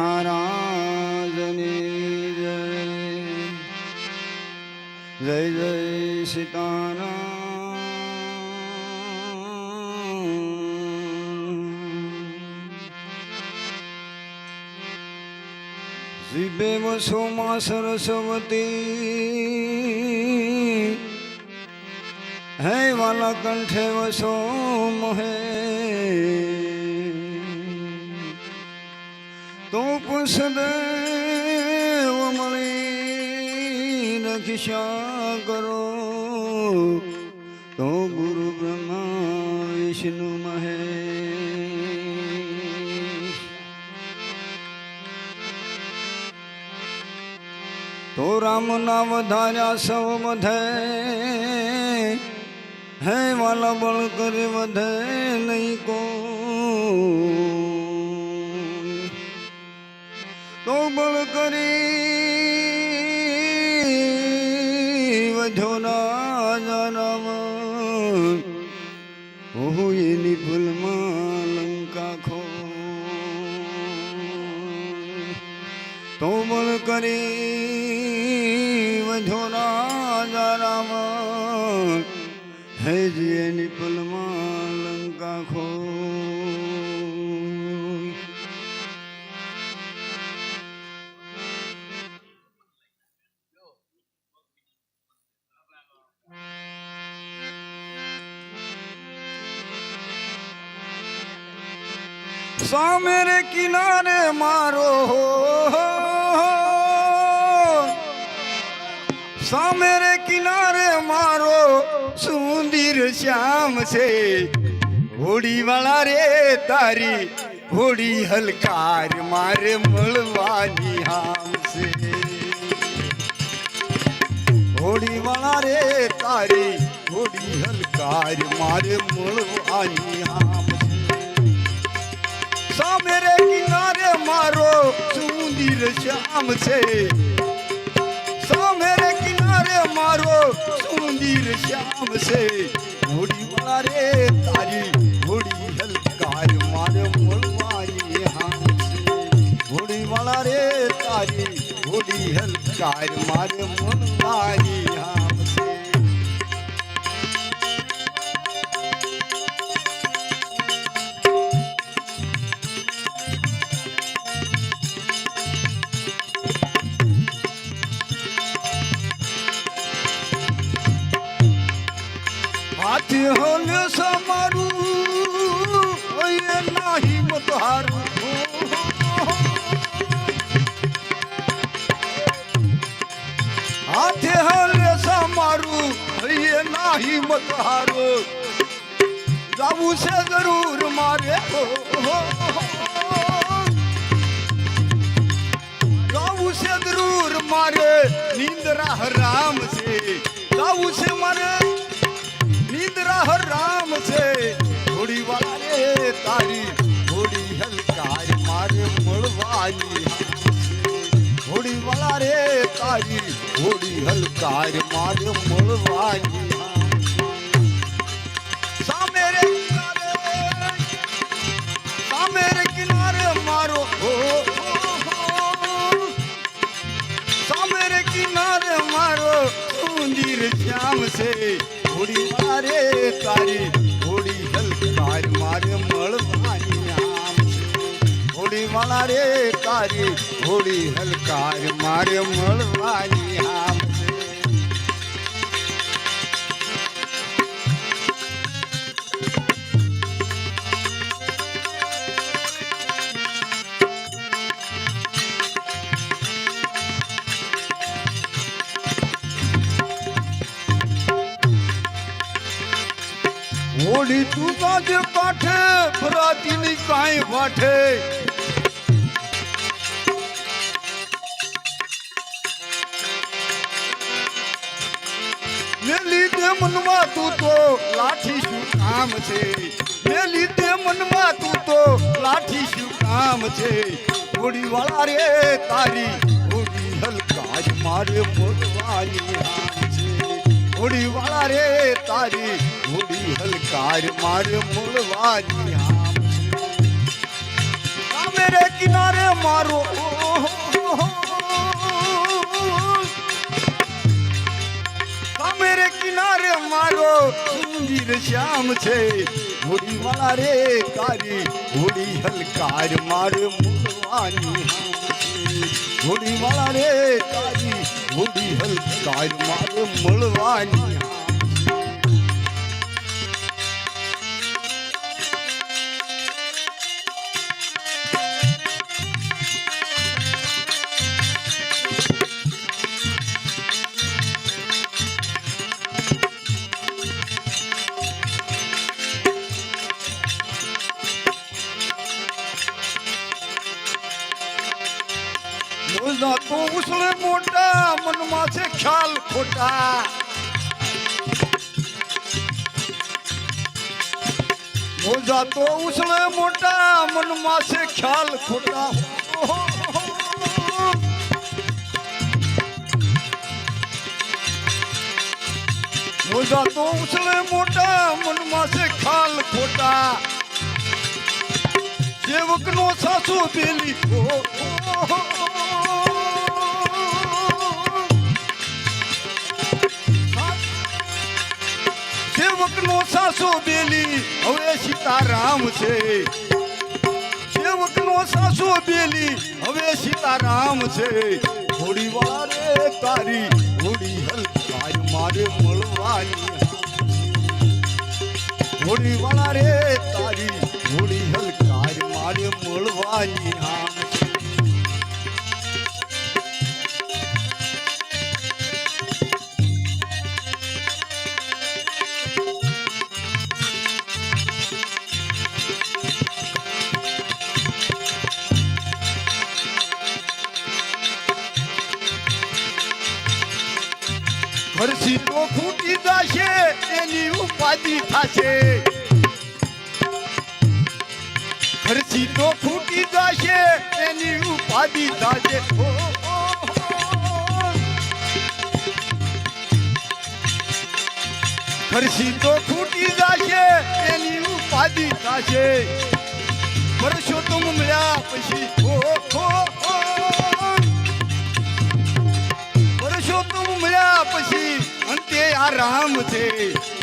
મહારાજની જય જય જય સીતારામ જીભે વસોમાં સરસ્વતી હે વાલા કંઠે વસો મહે પુષદેવ મળી રક્ષા કરો. તો ગુરુ બ્રહ્મા વિષ્ણુ મહે તો રામ નામ ધાર્યા સૌ વધે હે વાલા બળ કરે વધે નહીં કો તો કરી વધોના જનમ ઓહો એની ભૂલમાં લંકા ખો તોમળ કરી મારો સામે રે કિનારે મારો સુંદર શ્યામ છે. હોડી વાળા રે તારી હોડી હલકાર મારે મળવાની હામ છે. હોડી વાળા રે તારી હોડી હલકાર મારે મળવાની હામ સામે રે કિનારે મારો સુંદર શ્યામ છે. સામે રે કિનારે મારો સુંદર શ્યામ છે. હોડી વાળા રે તારી હોડી હલકાર મારે મળવાની હામ છે. હોડી વાળા રે તારી હોડી હલકાર મારે મળવાની હરામ છે. જાવું છે મારે. નિંદ્રા હરામ છે. થોડી રે તારી થોડી હલકાર મારે મળવાની થોડી રે તારી થોડી હલકાર મારે મળવાની છે, થોડી મારે તારી થોડી હલકાર મારે મળવાની આમ. થોડી વાળા રે તારી થોડી હલકાર મારે મળવાની આમ. કાઠે ફરાતી ની કાંઈ વાઠે લીધે મનમાં તું તો લાઠી શું કામ છે? ને લીધે મનમાં તું તો લાઠી શું કામ છે? હોડી વાળા રે તારી હોડી હલકા મારે મોરવાની ઘોડી વાળા રે, તારી ઘોડી હલકાર માર મૂળવાની મેરે કિનારે મારો મેરે કિનારે મારો સુંદર શ્યામ છે. ઘોડી વાળા રે, તારી ઘોડી હલકાર માર મૂળવાની હોડી વાળા રે તારી હોડી હલકાર મારે મળવાની. મોજા તો ઉછળે મોટા, મનમાં છે ખ્યાલ ખોટા. મોજા તો ઉછળે મોટા, મનમાં છે ખ્યાલ ખોટા. સેવકનો સાસુ પેલી સેવકનો સાસુ બેલી. હવે સીતારામ છે. સેવકનો સાસુ બેલી, હવે સીતારામ છે. થોડી વારે તારી થોડી હલકાય મારે મળવાની થોડી વાળા રે તારી થોડી હલકાય મારે મળવાની હામ છે. ફરસી તો ફૂટી જશે એની ઉપાધિ થશે. ફરસી તો ફૂટી જશે એની ઉપાધિ થશે. ફરસી તો ફૂટી જશે એની ઉપાધિ થશે. પરસોત્તમ મળ્યા પછી. ઓ, પછી અંતે આ રામ છે.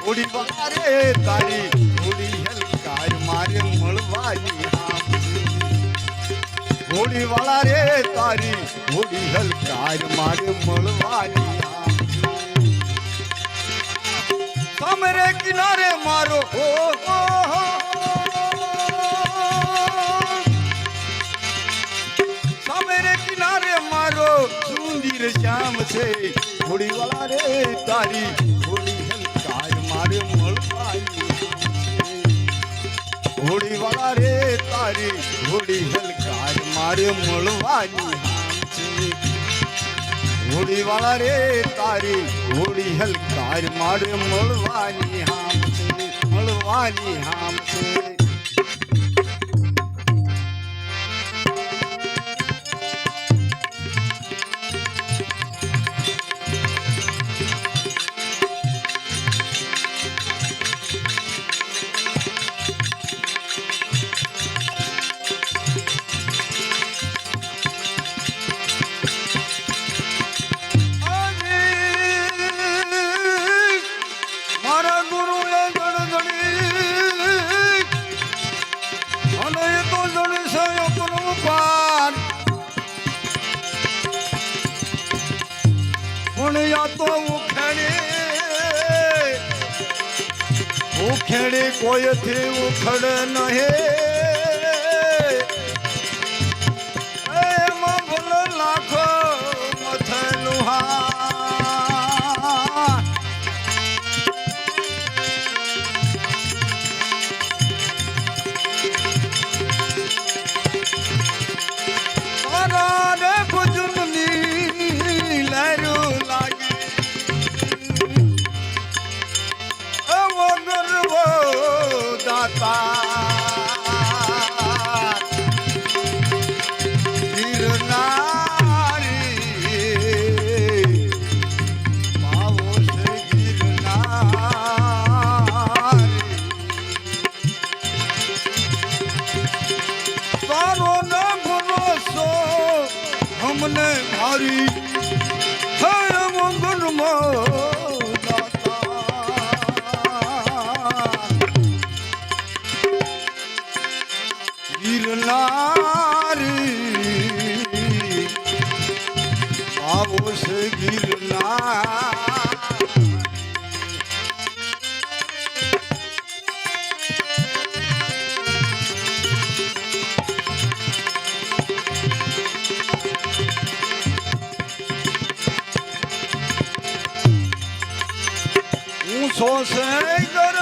ઓડી વારે તારી ઓડી હલકાર મારે મળવાની હોડી વાળા રે તારી હોડી હલકાર મારે મળવાની સમરે કિનારે મારો હો સુંદર શ્યામ છે હોડી વાળા રે તારી હોળી હલકાર મારે મળવાની હોળી વાળા રે તારી હોળી હલકાર મારે મળવાની હોળી વાળા રે તારી હોડી હલકાર મારે મળવાની હામ છે, મળવાની હામ છે. કોઈથી ઉખડ નહે. અમને મારી સો સે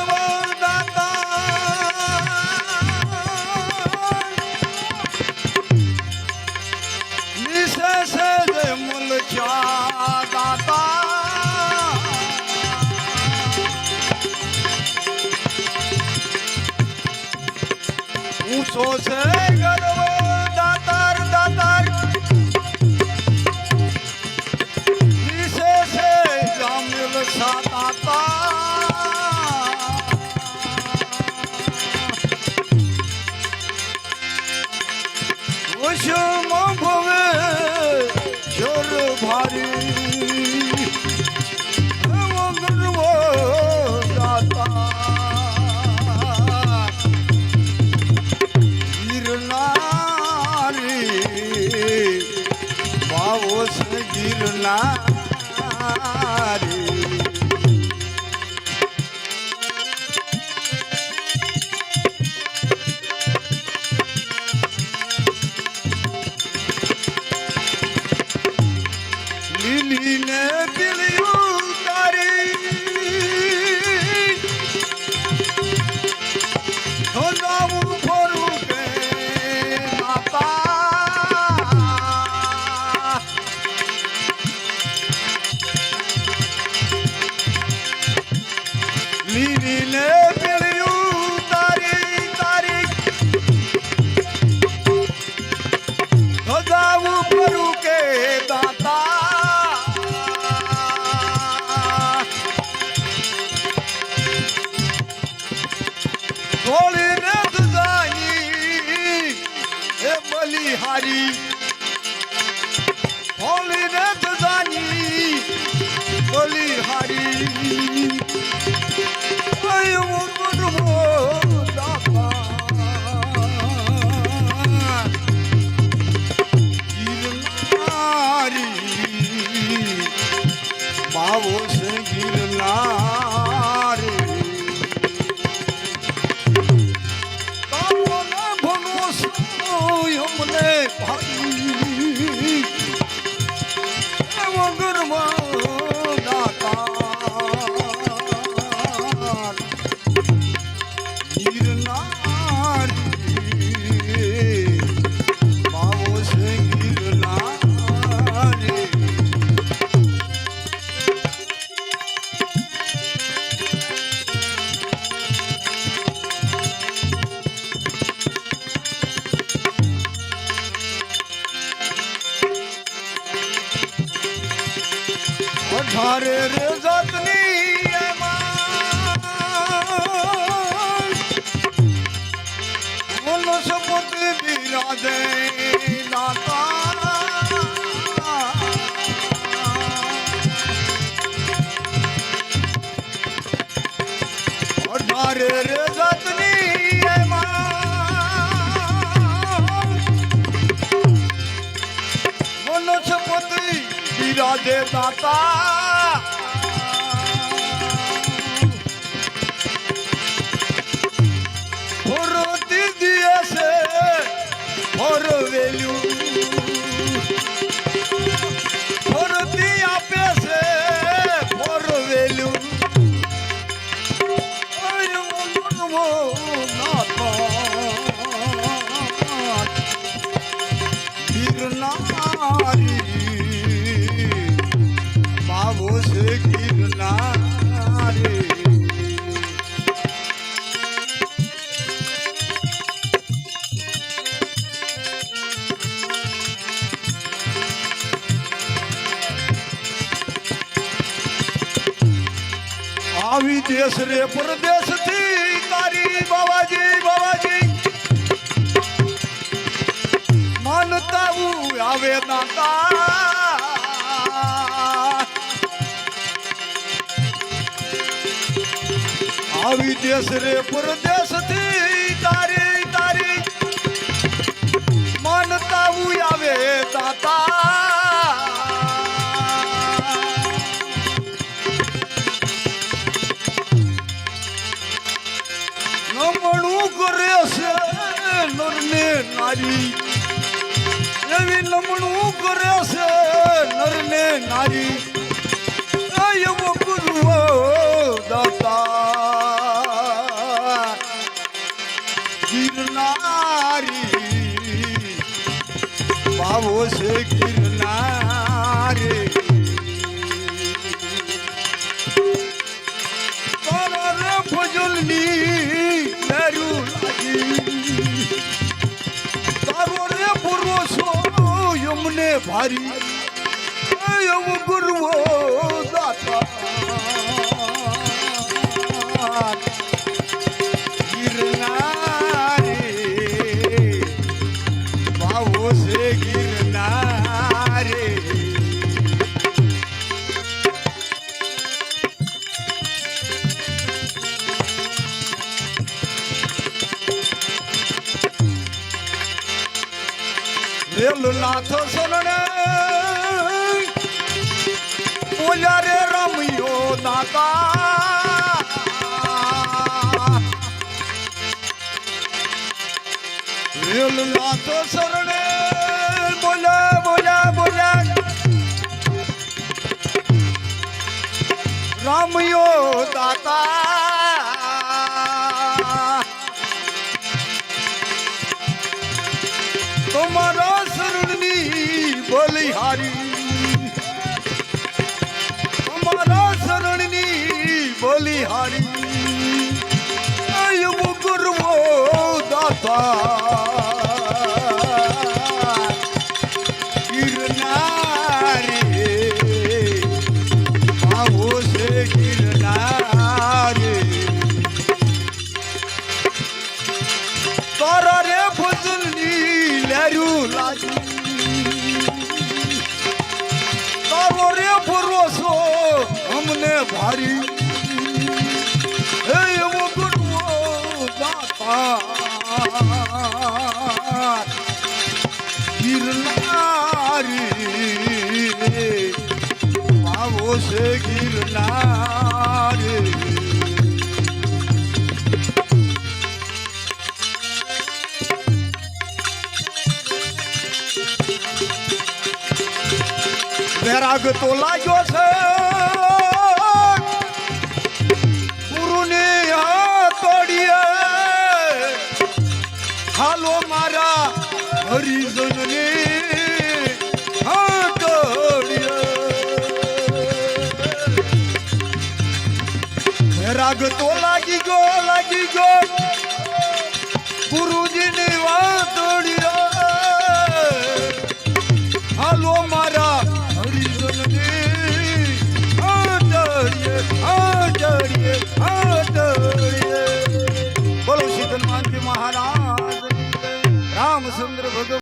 ঝড়ের যত্নি মনসপতি বিরাজে দাতা ঝড়ের રાજે દાતા ફોરો દીદી હશે ફોરો વેલ્યુ પરદેશ રે, પરદેશથી તારી બાવાજી બાવાજી. માનતા હું આવે દાતા આવી દેશ રે, પરદેશ તારી એવી નમણું કરે છે નર. ને નારી એવો ગુરુઓ દાતા. ગિરનારી. ભાવો છે ભારી એવું ગુરુઓ દાતા વેલુનાથ શરણે બોલ્યા રે રમ્યો દાતા. વેલુનાથ શરણે બોલ્યા બોલ્યા બોલ્યા રામયો દાતા. તમારા શરણની બલિહારી. તમારા શરણની બલિહારી. એવું કરવો દાતા. વૈરાગ તો લાગ્યો છે. ગુરુની હાથોડીએ હાલો મારા હરિજનની